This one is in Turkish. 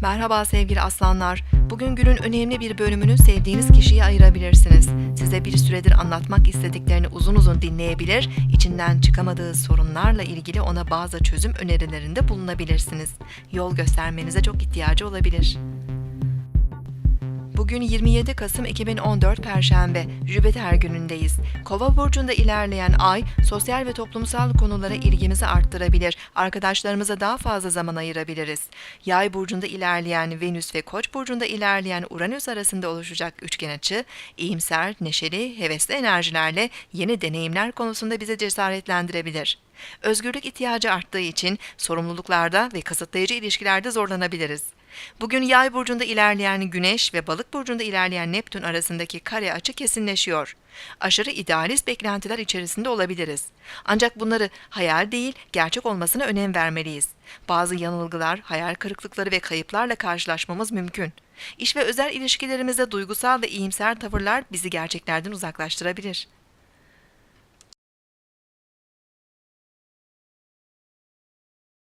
Merhaba sevgili aslanlar. Bugün günün önemli bir bölümünü sevdiğiniz kişiye ayırabilirsiniz. Size bir süredir anlatmak istediklerini uzun uzun dinleyebilir, içinden çıkamadığı sorunlarla ilgili ona bazı çözüm önerilerinde bulunabilirsiniz. Yol göstermenize çok ihtiyacı olabilir. Bugün 27 Kasım 2014 Perşembe, Jüpiter günündeyiz. Kova burcunda ilerleyen ay, sosyal ve toplumsal konulara ilgimizi arttırabilir. Arkadaşlarımıza daha fazla zaman ayırabiliriz. Yay burcunda ilerleyen Venüs ve Koç burcunda ilerleyen Uranüs arasında oluşacak üçgen açı, iyimser, neşeli, hevesli enerjilerle yeni deneyimler konusunda bizi cesaretlendirebilir. Özgürlük ihtiyacı arttığı için sorumluluklarda ve kısıtlayıcı ilişkilerde zorlanabiliriz. Bugün Yay burcunda ilerleyen Güneş ve Balık burcunda ilerleyen Neptün arasındaki kare açı kesinleşiyor. Aşırı idealist beklentiler içerisinde olabiliriz. Ancak bunları hayal değil, gerçek olmasına önem vermeliyiz. Bazı yanılgılar, hayal kırıklıkları ve kayıplarla karşılaşmamız mümkün. İş ve özel ilişkilerimizde duygusal ve iyimser tavırlar bizi gerçeklerden uzaklaştırabilir.